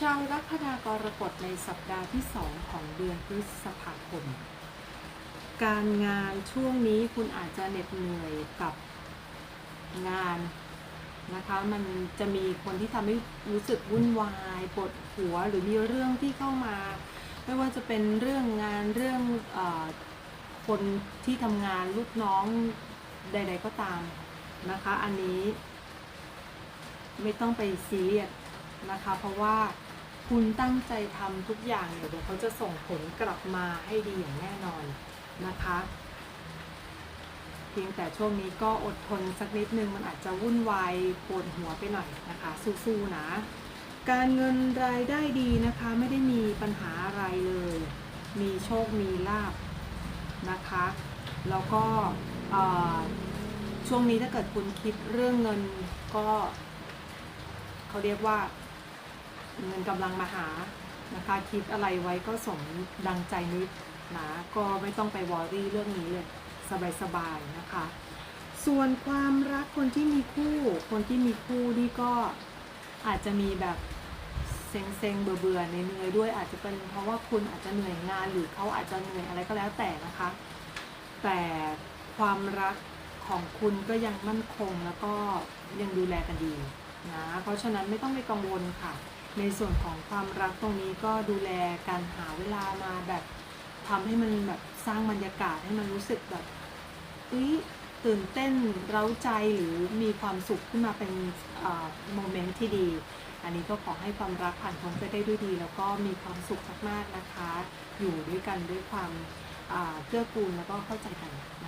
ชาวลัคนากรกฎในสัปดาห์ที่2ของเดือนพฤษภาคม การงานช่วงนี้คุณอาจจะเหน็ดเหนื่อยกับงานนะคะ มันจะมีคนที่ทำให้รู้สึกวุ่นวายปวดหัวหรือมีเรื่องที่เข้ามา ไม่ว่าจะเป็นเรื่องงานเรื่องอคนที่ทำงานลูกน้องใด ๆก็ตามนะคะ อันนี้ ไม่ต้องไปซีเรียสนะคะ เพราะว่า คุณตั้งใจทำทุกอย่างเนี่ยเดี๋ยวเขาจะส่งผลกลับมาให้ดีอย่างแน่นอนนะคะ เพียงแต่ช่วงนี้ก็อดทนสักนิดนึงมันอาจจะวุ่นวายปวดหัวไปหน่อยนะคะ สู้ๆนะ การเงินรายได้ดีนะคะ ไม่ได้มีปัญหาอะไรเลย มีโชคมีลาบนะคะ แล้วก็ช่วงนี้ถ้าเกิดคุณคิดเรื่องเงินก็เขาเรียกว่า เงินกำลังมาหานะคะ คิดอะไรไว้ก็สมดังใจนิดนะก็ไม่ต้องไปวอรี่เรื่องนี้เลย สบายๆนะคะ ส่วนความรักคนที่มีคู่ คนที่มีคู่นี่ก็อาจจะมีแบบเซ็งๆเบื่อเบื่อๆเหนื่อยด้วยอาจจะเป็นเพราะว่าคุณอาจจะเหนื่อยงานหรือเขาอาจจะเหนื่อยอะไรก็แล้วแต่นะคะ แต่ความรักของคุณก็ยังมั่นคงแล้วก็ยังดูแลกันดีนะเพราะฉะนั้นไม่ต้องไปกังวลค่ะ ในส่วนของความรักตรงนี้ก็ดูแลการหาเวลามาแบบทำให้มันแบบสร้างบรรยากาศให้มันรู้สึกแบบเอ้ยตื่นเต้นเร้าใจหรือมีความสุขขึ้นมาเป็นโมเมนต์ที่ดี อันนี้ก็ขอให้ความรักผ่านพ้นไปได้ด้วยดี แล้วก็มีความสุขมากๆนะคะ อยู่ด้วยกันด้วยความอ่าเกื้อกูลแล้วก็เข้าใจกันนะ